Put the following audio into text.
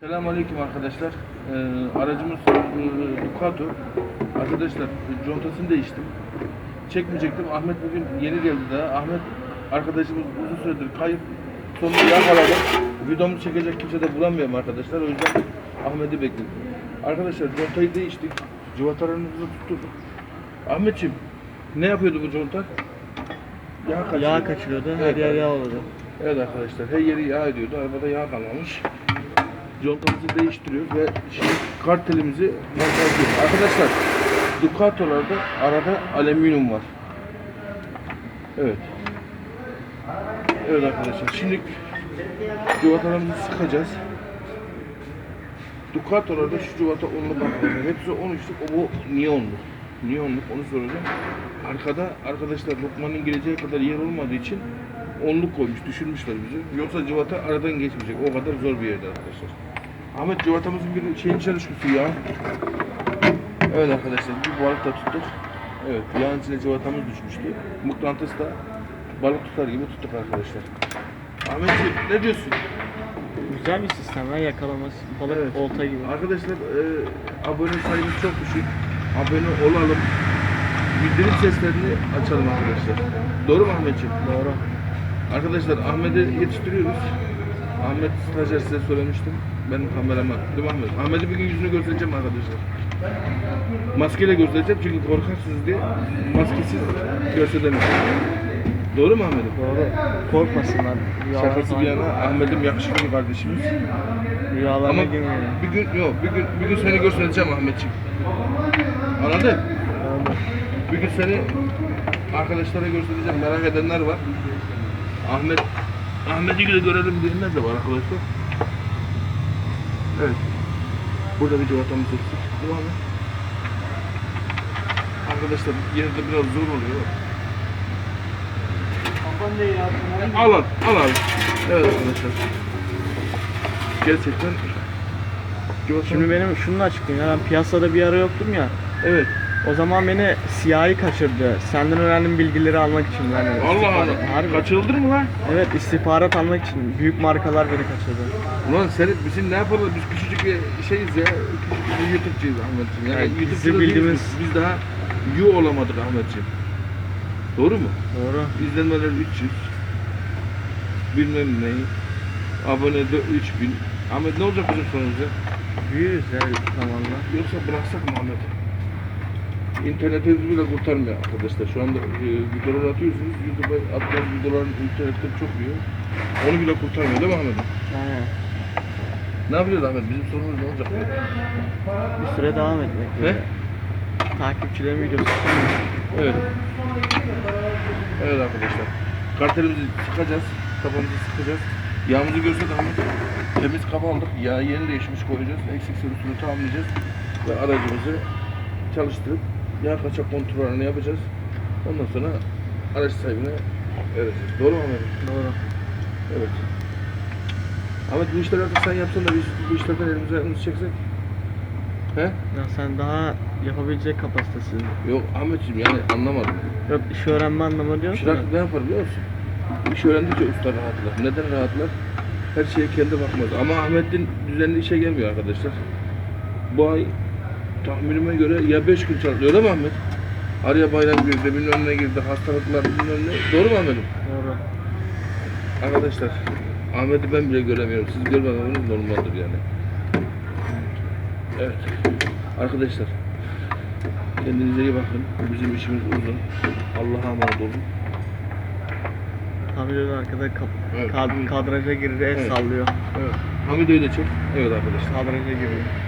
Selamünaleyküm arkadaşlar. Ee, aracımız e, Ducato. Arkadaşlar contasını değiştim. Çekmeyecektim. Ahmet bugün yeni geldi daha. Ahmet arkadaşımız uzun süredir kayıp. Sonunda yakaladım. Videomu çekecek kimse de bulamıyorum arkadaşlar. O yüzden Ahmet'i bekledim. Arkadaşlar contayı değiştik. Cıvatalarımızı tutturduk. Ahmetciğim ne yapıyordu bu conta? Yağ kaçırıyordu. Yağ kaçırıyordu. Her Evet, yer yağ oldu. Evet arkadaşlar her yeri yağ ediyordu. Arabada yağ kalmamış. Contamızı değiştiriyoruz ve şimdi kartelimizi montajlıyoruz. Arkadaşlar Ducato'larda arada alüminyum var. Evet. Evet arkadaşlar şimdi cıvatalarımızı sıkacağız. Ducato'larda şu cıvata onluk arkadaşlar. Hepsi 13'lük o bu niyonluk. Niyonluk onu soracağım. Arkada arkadaşlar Lokman'ın geleceği kadar yer olmadığı için onluk koymuş, düşürmüşler bizi. Yoksa cıvata aradan geçmeyecek. O kadar zor bir yerde arkadaşlar. Ahmet cıvatamızın bir şeyin içine düşmüştü ya. Evet arkadaşlar bir balık da tuttuk. Evet yağın içine cıvatamız düşmüştü. Mıknatıs da balık tutar gibi tuttuk arkadaşlar. Ahmetciğim ne diyorsun? Güzel bir sistem ya yakalaması. Balık Evet. olta gibi. Arkadaşlar e, abone sayımız çok düşük. Abone olalım. Bildirim seslerini açalım arkadaşlar. Doğru mu Ahmetciğim? Doğru. Arkadaşlar Ahmet'i yetiştiriyoruz. Ahmet stajyer size söylemiştim. Benim kameraman. Değil mi Ahmet? Ahmet'i bir gün yüzünü göstereceğim arkadaşlar. Maskeyle göstereceğim çünkü korkarsınız diye maskesiz gösteremiyorum. Doğru mu Ahmet'im? Doğru. Korkmasınlar. Rüyalar Şakası bir yana Ahmet'im yakışıklı kardeşimiz. Rüyalarına Ama girmeyelim. bir gün yok bir gün bir gün seni göstereceğim Ahmetciğim. Anladın? Doğru. Bir gün seni arkadaşlara göstereceğim. Merak edenler var. Ahmet Ahmet'i de görelim diyenler de var arkadaşlar. Evet. Burada bir cıvatamız eksik. Devam et. Arkadaşlar yerde biraz zor oluyor. Al al, al abi. Evet arkadaşlar. Gerçekten. Şimdi benim şunu açıklayayım ya ben piyasada bir ara yoktum ya. Evet. O zaman beni siyahi kaçırdı. Senden öğrendiğim bilgileri almak için yani. Allah istihbarat- Allah. Harbi. Kaçırıldı mı lan? Evet istihbarat almak için. Büyük markalar beni kaçırdı. Ulan seni bizim ne yapalım biz küçücük bir şeyiz ya küçücük bir YouTube'cuyuz Ahmetciğim yani YouTube'cu bizi da değiliz bildiğimiz- biz. biz daha yu olamadık Ahmetciğim doğru mu? Doğru. İzlenmeler 300 bilmem ne abone de 3000 Ahmet ne olacak bizim sonumuz ya? Büyüyüz ya zamanla. Yoksa bıraksak mı Ahmet? İnternetimizi bile kurtarmıyor arkadaşlar. Şu anda e, videolar atıyorsunuz. YouTube'a atılan videoların internette çok yiyor. Onu bile kurtarmıyor değil mi Ahmet? Yani Ne yapacağız Ahmet? Bizim sorunumuz ne olacak? bir süre devam etmek. Ne? böyle. Takipçilerin videosu. Evet. Evet arkadaşlar. Kartelimizi sıkacağız. Kafamızı sıkacağız. Yağımızı görsek ama temiz kaba aldık. Yağ yeni değişmiş koyacağız. Eksik sürüsünü tamamlayacağız. Ve aracımızı çalıştırıp yağ kaçak kontrolünü yapacağız. Ondan sonra araç sahibine vereceğiz. Doğru mu Ahmet? Doğru. Evet. Ahmet bu işleri artık sen yapsan da biz bu işlerden elimize elimizi çeksek. He? Ya sen daha yapabilecek kapasitesin. Yok Ahmetciğim yani anlamadım. Yok iş öğrenme anlamı diyorsun Çırak ya. ne yapar biliyor musun? İş öğrendikçe usta rahatlar. Neden rahatlar? Her şeye kendi bakmaz. Ama Ahmet'in düzenli işe gelmiyor arkadaşlar. Bu ay tahminime göre ya 5 gün çalışıyor değil mi Ahmet? Araya bayram girdi, bilmem ne girdi, hastalıklar bilmem ne. Doğru mu Ahmet'im? Doğru. Arkadaşlar, Ahmet'i ben bile göremiyorum. Siz görmemeniz normaldir yani. Evet. Arkadaşlar, kendinize iyi bakın. Bizim işimiz uzun. Allah'a emanet olun. Kamil'in arkada kap Evet. kad- kadraja girdi el Evet. sallıyor. Evet. Hamido'yu da çek. Evet arkadaşlar. Kadraja giriyor.